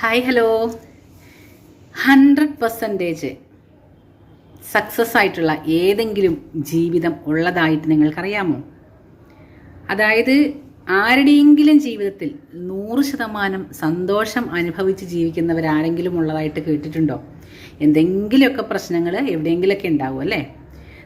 Hi hello hundred percentage success ആയിട്ടുള്ള ഏതെങ്കിലും ജീവിതം ഉള്ളതായിട്ട് നിങ്ങൾക്കറിയാമോ? അതായത് ആരുടെയെങ്കിലും ജീവിതത്തിൽ നൂറ് ശതമാനം സന്തോഷം അനുഭവിച്ച് ജീവിക്കുന്നവരാരെങ്കിലും ഉള്ളതായിട്ട് കേട്ടിട്ടുണ്ടോ? എന്തെങ്കിലുമൊക്കെ പ്രശ്നങ്ങൾ എവിടെയെങ്കിലുമൊക്കെ ഉണ്ടാവും അല്ലേ?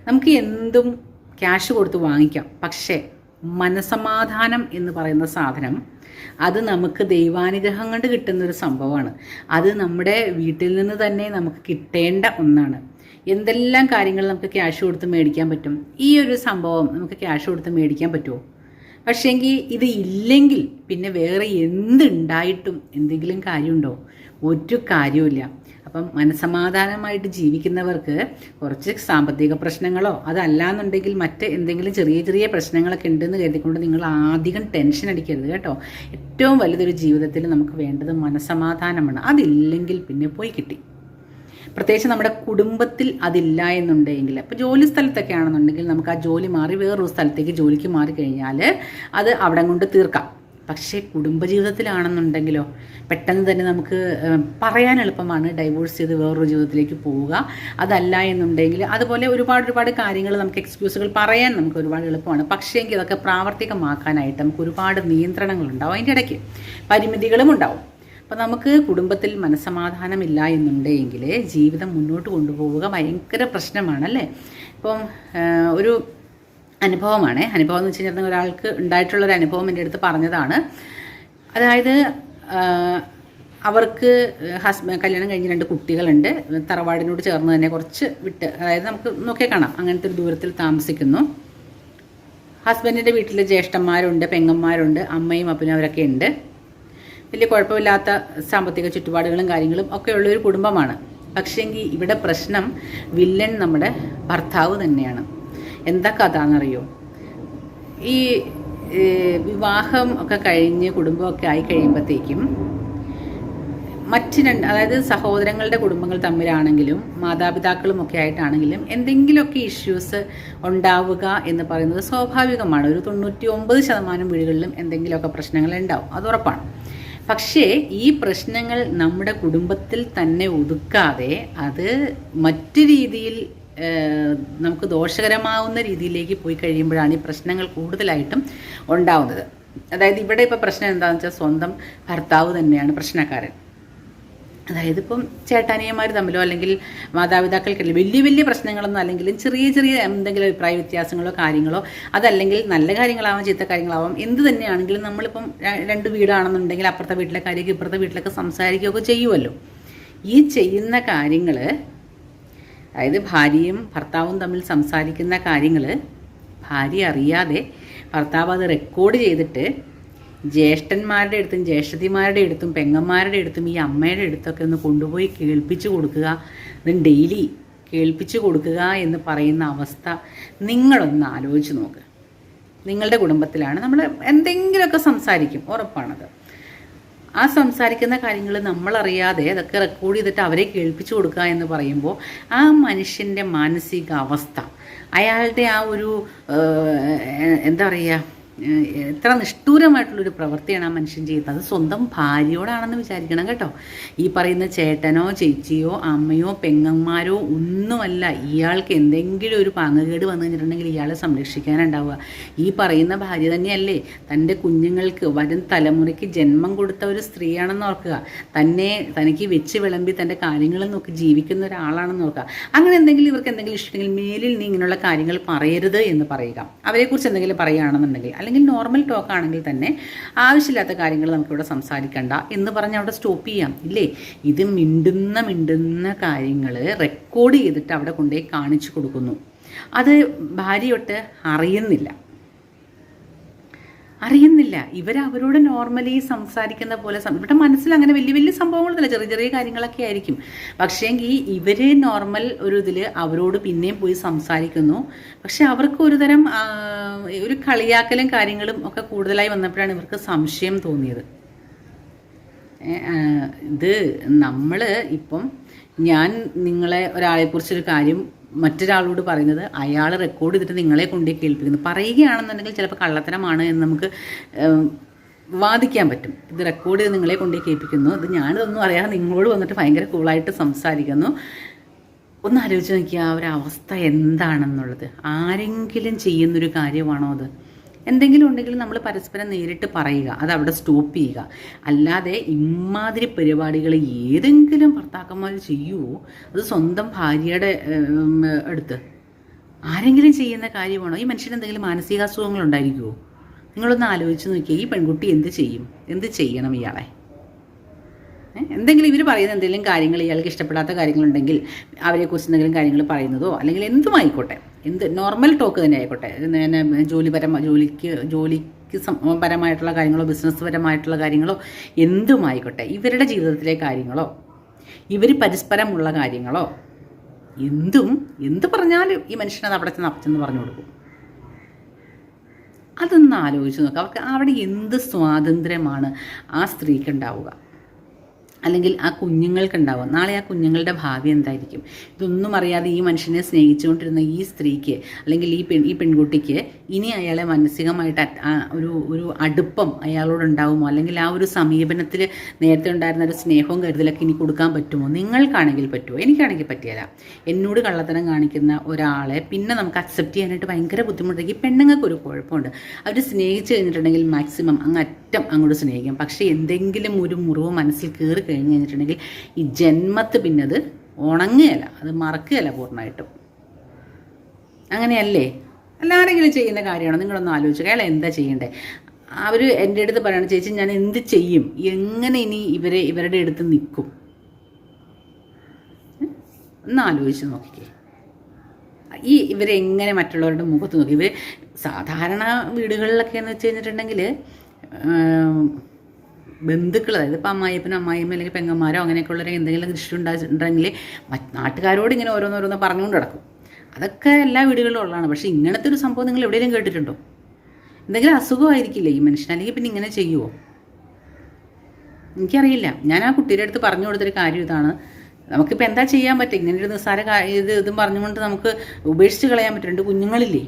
നമുക്ക് എന്തും ക്യാഷ് കൊടുത്ത് വാങ്ങിക്കാം. പക്ഷേ മനസമാധാനം എന്ന് പറയുന്ന സാധനം അത് നമുക്ക് ദൈവാനുഗ്രഹം കൊണ്ട് കിട്ടുന്ന ഒരു സംഭവമാണ്. അത് നമ്മുടെ വീട്ടിൽ നിന്ന് തന്നെ നമുക്ക് കിട്ടേണ്ട ഒന്നാണ്. എന്തെല്ലാം കാര്യങ്ങൾ നമുക്ക് ക്യാഷ് കൊടുത്ത് മേടിക്കാൻ പറ്റും? ഈ ഒരു സംഭവം നമുക്ക് ക്യാഷ് കൊടുത്ത് മേടിക്കാൻ പറ്റുമോ പക്ഷേങ്കിൽ ഇത് ഇല്ലെങ്കിൽ പിന്നെ വേറെ എന്തുണ്ടായിട്ടും എന്തെങ്കിലും കാര്യമുണ്ടോ? ഒരു കാര്യമില്ല അപ്പം മനസമാധാനമായിട്ട് ജീവിക്കുന്നവർക്ക് കുറച്ച് സാമ്പത്തിക പ്രശ്നങ്ങളോ അതല്ലാന്നുണ്ടെങ്കിൽ മറ്റ് എന്തെങ്കിലും ചെറിയ ചെറിയ പ്രശ്നങ്ങളൊക്കെ ഉണ്ടെന്ന് കരുതിക്കൊണ്ട് നിങ്ങൾ അധികം ടെൻഷൻ അടിക്കരുത് കേട്ടോ. ഏറ്റവും വലുതൊരു ജീവിതത്തിൽ നമുക്ക് വേണ്ടത് മനസമാധാനമാണ് അതില്ലെങ്കിൽ പിന്നെ പോയി കിട്ടി. പ്രത്യേകിച്ച് നമ്മുടെ കുടുംബത്തിൽ അതില്ല എന്നുണ്ടെങ്കിൽ അപ്പോൾ ജോലി സ്ഥലത്തൊക്കെ ആണെന്നുണ്ടെങ്കിൽ നമുക്ക് ആ ജോലി മാറി വേറൊരു സ്ഥലത്തേക്ക് ജോലിക്ക് മാറി കഴിഞ്ഞാൽ അത് അവിടെ കൊണ്ട് തീർക്കാം. പക്ഷേ കുടുംബജീവിതത്തിലാണെന്നുണ്ടെങ്കിലോ പെട്ടെന്ന് തന്നെ നമുക്ക് പറയാൻ എളുപ്പമാണ് ഡൈവോഴ്സ് ചെയ്ത് വേറൊരു ജീവിതത്തിലേക്ക് പോവുക. അതല്ല എന്നുണ്ടെങ്കിൽ അതുപോലെ ഒരുപാട് ഒരുപാട് കാര്യങ്ങൾ നമുക്ക് എക്സ്ക്യൂസുകൾ പറയാൻ നമുക്ക് ഒരുപാട് എളുപ്പമാണ്. പക്ഷേ എങ്കിൽ ഇതൊക്കെ പ്രാവർത്തികമാക്കാനായിട്ട് നമുക്ക് ഒരുപാട് നിയന്ത്രണങ്ങളുണ്ടാവും. അതിന്റെ ഇടയ്ക്ക് പരിമിതികളും ഉണ്ടാവും അപ്പോൾ നമുക്ക് കുടുംബത്തിൽ മനസ്സമാധാനമില്ല എന്നുണ്ടെങ്കിൽ ജീവിതം മുന്നോട്ട് കൊണ്ടുപോവുക ഭയങ്കര പ്രശ്നമാണല്ലേ? ഇപ്പം ഒരു അനുഭവമാണ്. അനുഭവം എന്ന് വെച്ച് കഴിഞ്ഞാൽ ഒരാൾക്ക് ഉണ്ടായിട്ടുള്ളൊരു അനുഭവം എന്റെ അടുത്ത് പറഞ്ഞതാണ്. അതായത് അവർക്ക് ഹസ്ബൻഡ് കല്യാണം കഴിഞ്ഞ് രണ്ട് കുട്ടികളുണ്ട്. തറവാടിനോട് ചേർന്ന് തന്നെ കുറച്ച് വിട്ട് അതായത് നമുക്ക് നോക്കിയാൽ കാണാം. അങ്ങനത്തെ ഒരു ദൂരത്തിൽ താമസിക്കുന്നു. ഹസ്ബൻഡിന്റെ വീട്ടിൽ ജ്യേഷ്ഠന്മാരുണ്ട് പെങ്ങന്മാരുണ്ട് അമ്മയും അപ്പനും അവരൊക്കെ ഉണ്ട്. വലിയ കുഴപ്പമില്ലാത്ത സാമ്പത്തിക ചുറ്റുപാടുകളും കാര്യങ്ങളും ഒക്കെ ഉള്ളൊരു കുടുംബമാണ്. പക്ഷേങ്കിൽ ഇവിടെ പ്രശ്നം വില്ലൻ നമ്മുടെ ഭർത്താവ് തന്നെയാണ്. എന്താ കഥ എന്നറിയോ ഈ വിവാഹം ഒക്കെ കഴിഞ്ഞ് കുടുംബമൊക്കെ ആയി കഴിയുമ്പോഴത്തേക്കും മറ്റ് രണ്ട് അതായത് സഹോദരങ്ങളുടെ കുടുംബങ്ങൾ തമ്മിലാണെങ്കിലും മാതാപിതാക്കളും ഒക്കെ ആയിട്ടാണെങ്കിലും എന്തെങ്കിലുമൊക്കെ ഇഷ്യൂസ് ഉണ്ടാവുക എന്ന് പറയുന്നത് സ്വാഭാവികമാണ്. ഒരു തൊണ്ണൂറ്റി ഒമ്പത് ശതമാനം വീടുകളിലും എന്തെങ്കിലുമൊക്കെ പ്രശ്നങ്ങൾ ഉണ്ടാവും. അത് ഉറപ്പാണ്. പക്ഷേ ഈ പ്രശ്നങ്ങൾ നമ്മുടെ കുടുംബത്തിൽ തന്നെ ഒതുക്കാതെ അത് മറ്റു രീതിയിൽ നമുക്ക് ദോഷകരമാവുന്ന രീതിയിലേക്ക് പോയി കഴിയുമ്പോഴാണ് ഈ പ്രശ്നങ്ങൾ കൂടുതലായിട്ടും ഉണ്ടാവുന്നത്. അതായത് ഇവിടെ ഇപ്പോൾ പ്രശ്നം എന്താണെന്ന് വെച്ചാൽ സ്വന്തം ഭർത്താവ് തന്നെയാണ് പ്രശ്നക്കാരൻ. അതായത് ഇപ്പം ചേട്ടാനിയന്മാർ തമ്മിലോ അല്ലെങ്കിൽ മാതാപിതാക്കൾക്കല്ല വലിയ വലിയ പ്രശ്നങ്ങളൊന്നും അല്ലെങ്കിലും ചെറിയ ചെറിയ എന്തെങ്കിലും അഭിപ്രായ വ്യത്യാസങ്ങളോ കാര്യങ്ങളോ അതല്ലെങ്കിൽ നല്ല കാര്യങ്ങളാവാം ചീത്ത കാര്യങ്ങളാവാം എന്ത് തന്നെയാണെങ്കിലും നമ്മളിപ്പം രണ്ട് വീടാണെന്നുണ്ടെങ്കിൽ അപ്പുറത്തെ വീട്ടിലെ കാര്യമൊക്കെ ഇപ്പുറത്തെ വീട്ടിലൊക്കെ സംസാരിക്കുകയൊക്കെ ചെയ്യുമല്ലോ ഈ ചെയ്യുന്ന കാര്യങ്ങൾ അതായത് ഭാര്യയും ഭർത്താവും തമ്മിൽ സംസാരിക്കുന്ന കാര്യങ്ങൾ ഭാര്യ അറിയാതെ ഭർത്താവ് അത് റെക്കോർഡ് ചെയ്തിട്ട് ജ്യേഷ്ഠന്മാരുടെ അടുത്തും ജ്യേഷ്ഠതിമാരുടെ അടുത്തും പെങ്ങന്മാരുടെ അടുത്തും ഈ അമ്മയുടെ അടുത്തൊക്കെ ഒന്ന് കൊണ്ടുപോയി കേൾപ്പിച്ചു കൊടുക്കുക. ഇത് ഡെയിലി കേൾപ്പിച്ചു കൊടുക്കുക എന്ന് പറയുന്ന അവസ്ഥ നിങ്ങളൊന്ന് ആലോചിച്ച് നോക്ക്. നിങ്ങളുടെ കുടുംബത്തിലാണ് നമ്മൾ എന്തെങ്കിലുമൊക്കെ സംസാരിക്കും. ഉറപ്പാണത്. ആ സംസാരിക്കുന്ന കാര്യങ്ങൾ നമ്മളറിയാതെ അതൊക്കെ റെക്കോർഡ് ചെയ്തിട്ട് അവരെ കേൾപ്പിച്ചു കൊടുക്കുക എന്ന് പറയുമ്പോൾ ആ മനുഷ്യന്റെ മാനസികാവസ്ഥ അയാളുടെ ആ ഒരു എന്താ പറയുക എത്ര നിഷ്ഠൂരമായിട്ടുള്ളൊരു പ്രവൃത്തിയാണ് ആ മനുഷ്യൻ ചെയ്യുന്നത്. അത് സ്വന്തം ഭാര്യയോടാണെന്ന് വിചാരിക്കണം കേട്ടോ. ഈ പറയുന്ന ചേട്ടനോ ചേച്ചിയോ അമ്മയോ പെങ്ങന്മാരോ ഒന്നുമല്ല. ഇയാൾക്ക് എന്തെങ്കിലും ഒരു പാങ്ങുകേട് വന്നു കഴിഞ്ഞിട്ടുണ്ടെങ്കിൽ ഇയാളെ സംരക്ഷിക്കാനുണ്ടാവുക. ഈ പറയുന്ന ഭാര്യ തന്നെയല്ലേ തന്റെ കുഞ്ഞുങ്ങൾക്ക് വരും തലമുറയ്ക്ക് ജന്മം കൊടുത്ത ഒരു സ്ത്രീയാണെന്ന് ഓർക്കുക. തന്നെ തനിക്ക് വെച്ച് വിളമ്പി തന്റെ കാര്യങ്ങൾ നോക്കി ജീവിക്കുന്ന ഒരാളാണെന്ന് ഓർക്കുക. അങ്ങനെ എന്തെങ്കിലും ഇവർക്ക് എന്തെങ്കിലും ഇഷ്ടമെങ്കിൽ മേലിൽ നീ ഇങ്ങനെയുള്ള കാര്യങ്ങൾ പറയരുത് എന്ന് പറയുക. അവരെക്കുറിച്ച് എന്തെങ്കിലും പറയുകയാണെന്നുണ്ടെങ്കിൽ അല്ലെങ്കിൽ നോർമൽ ടോക്ക് ആണെങ്കിൽ തന്നെ ആവശ്യമില്ലാത്ത കാര്യങ്ങൾ നമുക്കിവിടെ സംസാരിക്കണ്ട എന്ന് പറഞ്ഞ് അവിടെ സ്റ്റോപ്പ് ചെയ്യാം. ഇല്ലേ? ഇത് മിണ്ടുന്ന മിണ്ടുന്ന കാര്യങ്ങൾ റെക്കോർഡ് ചെയ്തിട്ട് അവിടെ കൊണ്ടുപോയി കാണിച്ചു കൊടുക്കുന്നു. അത് ഭാര്യയൊട്ട് അറിയുന്നില്ല. അറിയുന്നില്ല. ഇവർ അവരോട് നോർമലി സംസാരിക്കുന്ന പോലെ ഇവരുടെ മനസ്സിൽ അങ്ങനെ വലിയ വലിയ സംഭവങ്ങളൊന്നുമില്ല. ചെറിയ ചെറിയ കാര്യങ്ങളൊക്കെ ആയിരിക്കും. പക്ഷേങ്കിൽ ഇവർ നോർമൽ ഒരു ഇതിൽ അവരോട് പിന്നെയും പോയി സംസാരിക്കുന്നു. പക്ഷെ അവർക്ക് ഒരുതരം ഒരു കളിയാക്കലും കാര്യങ്ങളും ഒക്കെ കൂടുതലായി വന്നപ്പോഴാണ് ഇവർക്ക് സംശയം തോന്നിയത്. ഇത് നമ്മൾ ഇപ്പം ഞാൻ നിങ്ങളെ ഒരാളെക്കുറിച്ചൊരു കാര്യം മറ്റൊരാളോട് പറയുന്നത് അയാൾ റെക്കോർഡ് ചെയ്തിട്ട് നിങ്ങളെ കൊണ്ടേ കേൾപ്പിക്കുന്നു. പറയുകയാണെന്നുണ്ടെങ്കിൽ ചിലപ്പോൾ കള്ളത്തരമാണ് എന്ന് നമുക്ക് വാദിക്കാൻ പറ്റും. ഇത് റെക്കോർഡ് ചെയ്ത് നിങ്ങളെ കൊണ്ടേ കേൾപ്പിക്കുന്നു. ഇത് ഞാനിതൊന്നും അറിയാതെ നിങ്ങളോട് വന്നിട്ട് ഭയങ്കര കൂളായിട്ട് സംസാരിക്കുന്നു. ഒന്ന് ആലോചിച്ച് നോക്കിയാൽ ആ ഒരു അവസ്ഥ എന്താണെന്നുള്ളത്? ആരെങ്കിലും ചെയ്യുന്നൊരു കാര്യമാണോ അത്? എന്തെങ്കിലും ഉണ്ടെങ്കിൽ നമ്മൾ പരസ്പരം നേരിട്ട് പറയുക അത് അവിടെ സ്റ്റോപ്പ് ചെയ്യുക. അല്ലാതെ ഇമാതിരി പരിപാടികൾ ഏതെങ്കിലും ഭർത്താക്കന്മാർ ചെയ്യുമോ അത് സ്വന്തം ഭാര്യയുടെ അടുത്ത്. ആരെങ്കിലും ചെയ്യുന്ന കാര്യമാണോ? ഈ മനുഷ്യന് എന്തെങ്കിലും മാനസികാസുഖങ്ങൾ ഉണ്ടായിരിക്കുമോ നിങ്ങളൊന്ന് ആലോചിച്ച് നോക്കിയാൽ ഈ പെൺകുട്ടി എന്ത് ചെയ്യും? എന്ത് ചെയ്യണം ഇയാളെ? എന്തെങ്കിലും ഇവർ പറയുന്ന എന്തെങ്കിലും കാര്യങ്ങൾ ഇയാൾക്ക് ഇഷ്ടപ്പെടാത്ത കാര്യങ്ങളുണ്ടെങ്കിൽ അവരെക്കുറിച്ച് എന്തെങ്കിലും കാര്യങ്ങൾ പറയുന്നതോ അല്ലെങ്കിൽ എന്തും ആയിക്കോട്ടെ. എന്ത് നോർമൽ ടോക്ക് തന്നെ ആയിക്കോട്ടെ. പിന്നെ ജോലിപരമ ജോലിക്ക് ജോലിക്ക് പരമായിട്ടുള്ള കാര്യങ്ങളോ ബിസിനസ് പരമായിട്ടുള്ള കാര്യങ്ങളോ എന്തുമായിക്കോട്ടെ ഇവരുടെ ജീവിതത്തിലെ കാര്യങ്ങളോ ഇവർ പരസ്പരമുള്ള കാര്യങ്ങളോ എന്തും എന്ത് പറഞ്ഞാലും ഈ മനുഷ്യനത് അവിടെ ചെന്ന് അപ്പച്ചെന്ന് പറഞ്ഞു കൊടുക്കും. അതൊന്ന് ആലോചിച്ച് നോക്കുക അവർക്ക് അവിടെ എന്ത് സ്വാതന്ത്ര്യമാണ് ആ സ്ത്രീക്ക് ഉണ്ടാവുക. അല്ലെങ്കിൽ ആ കുഞ്ഞുങ്ങൾക്കുണ്ടാവും നാളെ ആ കുഞ്ഞുങ്ങളുടെ ഭാവി എന്തായിരിക്കും? ഇതൊന്നും അറിയാതെ ഈ മനുഷ്യനെ സ്നേഹിച്ചുകൊണ്ടിരുന്ന ഈ സ്ത്രീക്ക് അല്ലെങ്കിൽ ഈ പെൺ ഈ പെൺകുട്ടിക്ക് ഇനി അയാളെ മാനസികമായിട്ട് ഒരു ഒരു അടുപ്പം അയാളോടുണ്ടാവുമോ? അല്ലെങ്കിൽ ആ ഒരു സമീപനത്തിൽ നേരത്തെ ഉണ്ടായിരുന്ന ഒരു സ്നേഹവും കരുതലൊക്കെ ഇനി കൊടുക്കാൻ പറ്റുമോ? നിങ്ങൾക്കാണെങ്കിൽ പറ്റുമോ? എനിക്കാണെങ്കിൽ പറ്റിയല്ല. എന്നോട് കള്ളത്തരം കാണിക്കുന്ന ഒരാളെ പിന്നെ നമുക്ക് അക്സെപ്റ്റ് ചെയ്യാനായിട്ട് ഭയങ്കര ബുദ്ധിമുട്ടായിരിക്കും ഈ പെണ്ണുങ്ങൾക്ക് ഒരു കുഴപ്പമുണ്ട്. അവർ സ്നേഹിച്ച് കഴിഞ്ഞിട്ടുണ്ടെങ്കിൽ മാക്സിമം അങ്ങ് അറ്റം അങ്ങോട്ട് സ്നേഹിക്കും. പക്ഷേ എന്തെങ്കിലും ഒരു മുറിവ് മനസ്സിൽ കയറി കഴിഞ്ഞ് കഴിഞ്ഞിട്ടുണ്ടെങ്കിൽ ഈ ജന്മത്ത് പിന്നെ അത് ഉണങ്ങുകയല്ല അത് മറക്കുകയല്ല പൂർണമായിട്ടും. അങ്ങനെയല്ലേ? എല്ലാരെങ്കിലും ചെയ്യുന്ന കാര്യമാണ്? നിങ്ങളൊന്ന് ആലോചിക്കുക അയാൾ എന്താ ചെയ്യണ്ടേ? അവർ എന്റെ അടുത്ത് പറയണം ചേച്ചി ഞാൻ എന്ത് ചെയ്യും? എങ്ങനെ ഇനി ഇവരെ ഇവരുടെ അടുത്ത് നിൽക്കും? ഒന്ന് ആലോചിച്ച് നോക്കിക്കേ. ഈ ഇവരെങ്ങനെ മറ്റുള്ളവരുടെ മുഖത്ത് നോക്കി? ഇവർ സാധാരണ വീടുകളിലൊക്കെ എന്ന് വെച്ച് കഴിഞ്ഞിട്ടുണ്ടെങ്കിൽ ബന്ധുക്കൾ അതായത് ഇപ്പം അമ്മായിപ്പനും അമ്മായിയമ്മ അല്ലെങ്കിൽ പെങ്ങന്മാരോ അങ്ങനെയൊക്കെ ഉള്ളവരെ എന്തെങ്കിലും കൃഷി ഉണ്ടായിട്ടുണ്ടെങ്കിൽ നാട്ടുകാരോട് ഇങ്ങനെ ഓരോന്നോരോന്ന് പറഞ്ഞുകൊണ്ട് കിടക്കും അതൊക്കെ എല്ലാ വീടുകളിലും ഉള്ളതാണ്. പക്ഷേ ഇങ്ങനത്തെ ഒരു സംഭവം നിങ്ങൾ എവിടെയെങ്കിലും കേട്ടിട്ടുണ്ടോ? എന്തെങ്കിലും അസുഖമായിരിക്കില്ലേ ഈ മനുഷ്യൻ? അല്ലെങ്കിൽ പിന്നെ ഇങ്ങനെ ചെയ്യുമോ എനിക്കറിയില്ല. ഞാൻ ആ കുട്ടിയുടെ അടുത്ത് പറഞ്ഞു കൊടുത്തൊരു കാര്യം ഇതാണ്. നമുക്കിപ്പോൾ എന്താ ചെയ്യാൻ പറ്റും ഇങ്ങനെ ഒരു നിസ്സാര ഇത് ഇതും പറഞ്ഞുകൊണ്ട് നമുക്ക് ഉപേക്ഷിച്ച് കളയാൻ പറ്റും. രണ്ട് കുഞ്ഞുങ്ങളില്ലേ?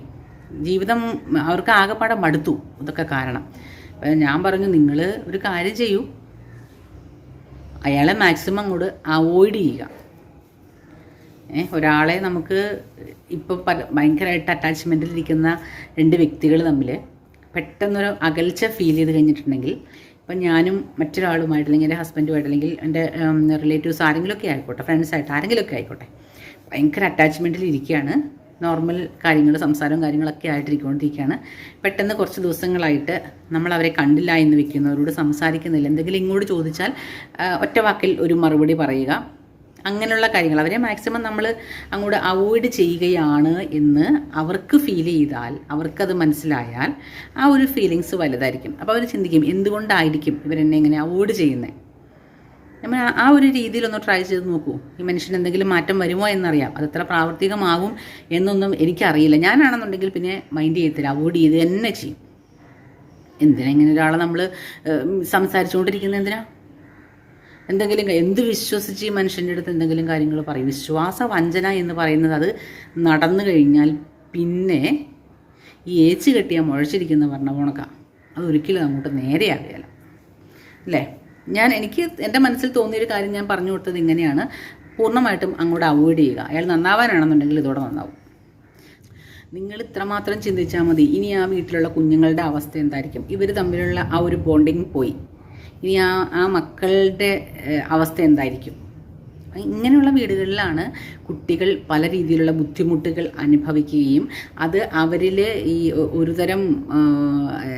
ജീവിതം അവർക്ക് ആകെപ്പാടെ മടുത്തു. ഇതൊക്കെ കാരണം. അപ്പം ഞാൻ പറഞ്ഞു നിങ്ങൾ ഒരു കാര്യം ചെയ്യൂ. അയാളെ മാക്സിമം അങ്ങോട്ട് അവോയ്ഡ് ചെയ്യുക. ഏഹ് ഒരാളെ നമുക്ക് ഇപ്പോൾ പല ഭയങ്കരമായിട്ട് അറ്റാച്ച്മെന്റിൽ ഇരിക്കുന്ന രണ്ട് വ്യക്തികൾ തമ്മിൽ പെട്ടെന്നൊരു അകൽച്ച ഫീൽ ചെയ്ത് കഴിഞ്ഞിട്ടുണ്ടെങ്കിൽ ഇപ്പം ഞാനും മറ്റൊരാളുമായിട്ട് അല്ലെങ്കിൽ എന്റെ ഹസ്ബൻഡുമായിട്ട് അല്ലെങ്കിൽ എന്റെ റിലേറ്റീവ്സ് ആരെങ്കിലുമൊക്കെ ആയിക്കോട്ടെ ഫ്രണ്ട്സായിട്ട് ആരെങ്കിലുമൊക്കെ ആയിക്കോട്ടെ ഭയങ്കര അറ്റാച്ച്മെന്റിൽ ഇരിക്കുകയാണ്. നോർമൽ കാര്യങ്ങൾ സംസാരവും കാര്യങ്ങളൊക്കെ ആയിട്ടിരിക്കൊണ്ടിരിക്കുകയാണ്. പെട്ടെന്ന് കുറച്ച് ദിവസങ്ങളായിട്ട് നമ്മൾ അവരെ കണ്ടില്ല എന്ന് വെക്കുന്നവരോട് സംസാരിക്കുന്നില്ല. എന്തെങ്കിലും ഇങ്ങോട്ട് ചോദിച്ചാൽ ഒറ്റ വാക്കിൽ ഒരു മറുപടി പറയുക. അങ്ങനെയുള്ള കാര്യങ്ങൾ. അവരെ മാക്സിമം നമ്മൾ അങ്ങോട്ട് അവോയ്ഡ് ചെയ്യുകയാണ് എന്ന് അവർക്ക് ഫീൽ ചെയ്താൽ അവർക്കത് മനസ്സിലായാൽ ആ ഒരു ഫീലിങ്സ് വലുതായിരിക്കും. അപ്പോൾ അവർ ചിന്തിക്കും എന്തുകൊണ്ടായിരിക്കും ഇവരെന്നെ ഇങ്ങനെ അവോയ്ഡ് ചെയ്യുന്നത് നമ്മൾ ആ- ഒരു രീതിയിലൊന്ന് ട്രൈ ചെയ്ത് നോക്കൂ. ഈ മനുഷ്യന് എന്തെങ്കിലും മാറ്റം വരുമോ എന്നറിയാം. അത് എത്ര പ്രാവർത്തികമാകും എന്നൊന്നും എനിക്കറിയില്ല. ഞാനാണെന്നുണ്ടെങ്കിൽ പിന്നെ മൈൻഡ് ചെയ്യത്തില്ല. അവോയ്ഡ് ചെയ്ത് തന്നെ ചെയ്യും. എന്തിനാ ഇങ്ങനെ ഒരാളെ നമ്മൾ സംസാരിച്ചുകൊണ്ടിരിക്കുന്നത് എന്തിനാ? എന്തെങ്കിലും എന്ത് വിശ്വസിച്ച് ഈ മനുഷ്യന്റെ അടുത്ത് എന്തെങ്കിലും കാര്യങ്ങൾ പറയും? വിശ്വാസ വഞ്ചന എന്ന് പറയുന്നത് അത് നടന്നു കഴിഞ്ഞാൽ പിന്നെ ഈ ഏച്ച് കെട്ടിയാൽ മുഴച്ചിരിക്കുന്ന പറഞ്ഞ അതൊരിക്കലും അങ്ങോട്ട് നേരെയാകുകയില്ല അല്ലേ? ഞാൻ എനിക്ക് എന്റെ മനസ്സിൽ തോന്നിയൊരു കാര്യം ഞാൻ പറഞ്ഞു കൊടുത്തത് ഇങ്ങനെയാണ്. പൂർണമായിട്ടും അങ്ങോട്ട് അവോയ്ഡ് ചെയ്യുക. അയാൾ നന്നാവാനാണെന്നുണ്ടെങ്കിൽ ഇതോടെ നന്നാവും. നിങ്ങൾ ഇത്രമാത്രം ചിന്തിച്ചാൽ മതി. ഇനി ആ വീട്ടിലുള്ള കുഞ്ഞുങ്ങളുടെ അവസ്ഥ എന്തായിരിക്കും? ഇവർ തമ്മിലുള്ള ആ ഒരു ബോണ്ടിങ് പോയി. ഇനി ആ ആ മക്കളുടെ അവസ്ഥ എന്തായിരിക്കും? ഇങ്ങനെയുള്ള വീടുകളിലാണ് കുട്ടികൾ പല രീതിയിലുള്ള ബുദ്ധിമുട്ടുകൾ അനുഭവിക്കുകയും അത് അവരിൽ ഈ ഒരു ഒരുതരം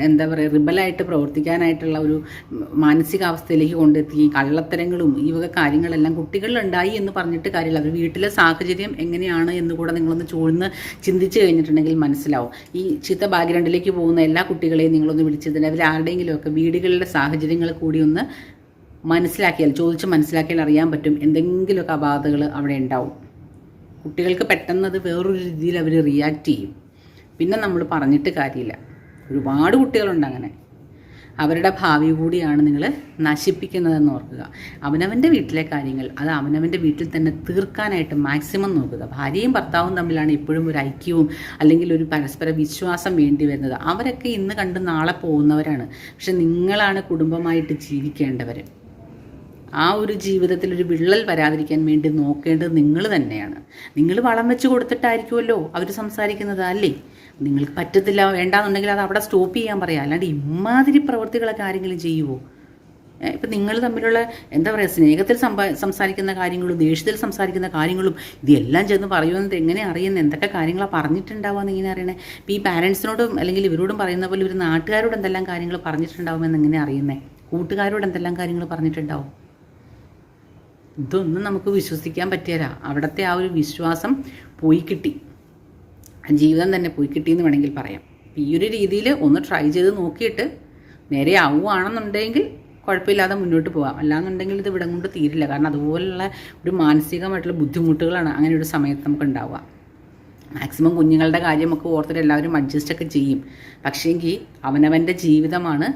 എന്താ പറയുക റിബലായിട്ട് പ്രവർത്തിക്കാനായിട്ടുള്ള ഒരു മാനസികാവസ്ഥയിലേക്ക് കൊണ്ടെത്തി കള്ളത്തരങ്ങളും ഈ വക കാര്യങ്ങളെല്ലാം കുട്ടികളിലുണ്ടായി എന്ന് പറഞ്ഞിട്ട് കാര്യമില്ല. അവർ വീട്ടിലെ സാഹചര്യം എങ്ങനെയാണ് എന്ന് കൂടെ നിങ്ങളൊന്ന് ചൂഴ്ന്ന് ചിന്തിച്ചു കഴിഞ്ഞിട്ടുണ്ടെങ്കിൽ മനസ്സിലാവും. ഈ ചിത്ത ബാക്ക്ഗ്രൗണ്ടിലേക്ക് പോകുന്ന എല്ലാ കുട്ടികളെയും നിങ്ങളൊന്ന് വിളിച്ചതിന് അവരാരുടെയെങ്കിലുമൊക്കെ വീടുകളിലെ സാഹചര്യങ്ങൾ കൂടി ഒന്ന് മനസ്സിലാക്കിയാൽ ചോദിച്ച് മനസ്സിലാക്കിയാൽ അറിയാൻ പറ്റും എന്തെങ്കിലുമൊക്കെ അബാധകൾ അവിടെ ഉണ്ടാവും. കുട്ടികൾക്ക് പെട്ടെന്ന് അത് വേറൊരു രീതിയിൽ അവർ റിയാക്റ്റ് ചെയ്യും. പിന്നെ നമ്മൾ പറഞ്ഞിട്ട് കാര്യമില്ല. ഒരുപാട് കുട്ടികളുണ്ട് അങ്ങനെ. അവരുടെ ഭാവി കൂടിയാണ് നിങ്ങൾ നശിപ്പിക്കുന്നതെന്ന് ഓർക്കുക. അവനവന്റെ വീട്ടിലെ കാര്യങ്ങൾ അത് അവനവന്റെ വീട്ടിൽ തന്നെ തീർക്കാനായിട്ട് മാക്സിമം നോക്കുക. ഭാര്യയും ഭർത്താവും തമ്മിലാണ് എപ്പോഴും ഒരു ഐക്യവും അല്ലെങ്കിൽ ഒരു പരസ്പര വിശ്വാസം വേണ്ടി വരുന്നത്. അവരൊക്കെ ഇന്ന് കണ്ട് നാളെ പോകുന്നവരാണ്. പക്ഷെ നിങ്ങളാണ് കുടുംബമായിട്ട് ജീവിക്കേണ്ടവർ ആ ഒരു ജീവിതത്തിൽ ഒരു വിള്ളൽ വരാതിരിക്കാൻ വേണ്ടി നോക്കേണ്ടത് നിങ്ങൾ തന്നെയാണ്. നിങ്ങൾ വളം വെച്ച് കൊടുത്തിട്ടായിരിക്കുമല്ലോ അവർ സംസാരിക്കുന്നത് അല്ലേ? നിങ്ങൾക്ക് പറ്റത്തില്ല വേണ്ടാന്നുണ്ടെങ്കിൽ അത് അവിടെ സ്റ്റോപ്പ് ചെയ്യാൻ പറയാം. അല്ലാണ്ട് ഇമാതിരി പ്രവൃത്തികളൊക്കെ ആരെങ്കിലും ചെയ്യുമോ ഇപ്പം നിങ്ങൾ തമ്മിലുള്ള എന്താ പറയുക സ്നേഹത്തിൽ സംസാരിക്കുന്ന കാര്യങ്ങളും ദേഷ്യത്തിൽ സംസാരിക്കുന്ന കാര്യങ്ങളും ഇതെല്ലാം ചെന്ന് പറയുമെന്നത് എങ്ങനെ അറിയുന്നത് എന്തൊക്കെ കാര്യങ്ങളാണ് പറഞ്ഞിട്ടുണ്ടാവുമെന്ന് എങ്ങനെ അറിയണേ? ഇപ്പം ഈ പാരൻസിനോടും അല്ലെങ്കിൽ ഇവരോടും പറയുന്ന പോലെ ഒരു നാട്ടുകാരോട് എന്തെല്ലാം കാര്യങ്ങൾ പറഞ്ഞിട്ടുണ്ടാവുമെന്ന് എങ്ങനെ അറിയുന്നത് കൂട്ടുകാരോട് എന്തെല്ലാം കാര്യങ്ങൾ പറഞ്ഞിട്ടുണ്ടാവും? ഇതൊന്നും നമുക്ക് വിശ്വസിക്കാൻ പറ്റിയല്ല. അവിടുത്തെ ആ ഒരു വിശ്വാസം പോയി കിട്ടി. ജീവിതം തന്നെ പോയി കിട്ടിയെന്ന് വേണമെങ്കിൽ പറയാം. ഈ ഒരു രീതിയിൽ ഒന്ന് ട്രൈ ചെയ്ത് നോക്കിയിട്ട് നേരെ ആവുകയാണെന്നുണ്ടെങ്കിൽ കുഴപ്പമില്ലാതെ മുന്നോട്ട് പോകാം അല്ലാന്നുണ്ടെങ്കിൽ ഇത് ഇവിടെ കൊണ്ട് തീരില്ല. കാരണം അതുപോലുള്ള ഒരു മാനസികമായിട്ടുള്ള ബുദ്ധിമുട്ടുകളാണ് അങ്ങനെ ഒരു സമയത്ത് നമുക്ക് ഉണ്ടാവുക. മാക്സിമം കുഞ്ഞുങ്ങളുടെ കാര്യമൊക്കെ ഓർത്തിട്ട് എല്ലാവരും അഡ്ജസ്റ്റ് ഒക്കെ ചെയ്യും. പക്ഷേങ്കിൽ അവനവന്റെ ജീവിതമാണ്.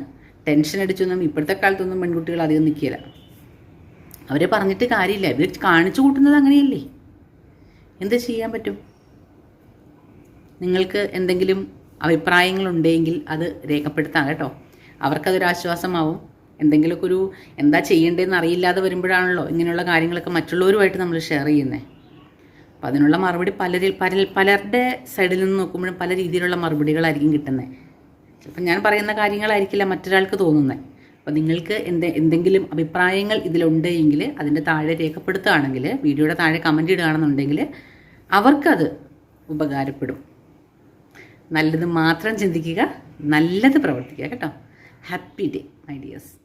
ടെൻഷൻ അടിച്ചൊന്നും ഇപ്പോഴത്തെ കാലത്തൊന്നും പെൺകുട്ടികൾ അധികം നിൽക്കില്ല. അവരെ പറഞ്ഞിട്ട് കാര്യമില്ല. ഇവർ കാണിച്ചു കൂട്ടുന്നത് അങ്ങനെയല്ലേ? എന്ത് ചെയ്യാൻ പറ്റും? നിങ്ങൾക്ക് എന്തെങ്കിലും അഭിപ്രായങ്ങളുണ്ടെങ്കിൽ അത് രേഖപ്പെടുത്താം കേട്ടോ. അവർക്കതൊരു ആശ്വാസമാവും. എന്തെങ്കിലുമൊക്കെ ഒരു എന്താ ചെയ്യേണ്ടതെന്ന് അറിയില്ലാതെ വരുമ്പോഴാണല്ലോ ഇങ്ങനെയുള്ള കാര്യങ്ങളൊക്കെ മറ്റുള്ളവരുമായിട്ട് നമ്മൾ ഷെയർ ചെയ്യുന്നത് അപ്പം അതിനുള്ള മറുപടി പലരിൽ പല പലരുടെ സൈഡിൽ നിന്ന് നോക്കുമ്പോഴും പല രീതിയിലുള്ള മറുപടികളായിരിക്കും കിട്ടുന്നത് ചിലപ്പോൾ ഞാൻ പറയുന്ന കാര്യങ്ങളായിരിക്കില്ല മറ്റൊരാൾക്ക് തോന്നുന്നത് അപ്പോൾ നിങ്ങൾക്ക് എന്ത് എന്തെങ്കിലും അഭിപ്രായങ്ങൾ ഇതിലുണ്ട് എങ്കിൽ അതിന്റെ താഴെ രേഖപ്പെടുത്തുകയാണെങ്കിൽ വീഡിയോയുടെ താഴെ കമന്റ് ഇടുകയാണെന്നുണ്ടെങ്കിൽ അവർക്കത് ഉപകാരപ്പെടും. നല്ലത് മാത്രം ചിന്തിക്കുക നല്ലത് പ്രവർത്തിക്കുക കേട്ടോ. Happy day ideas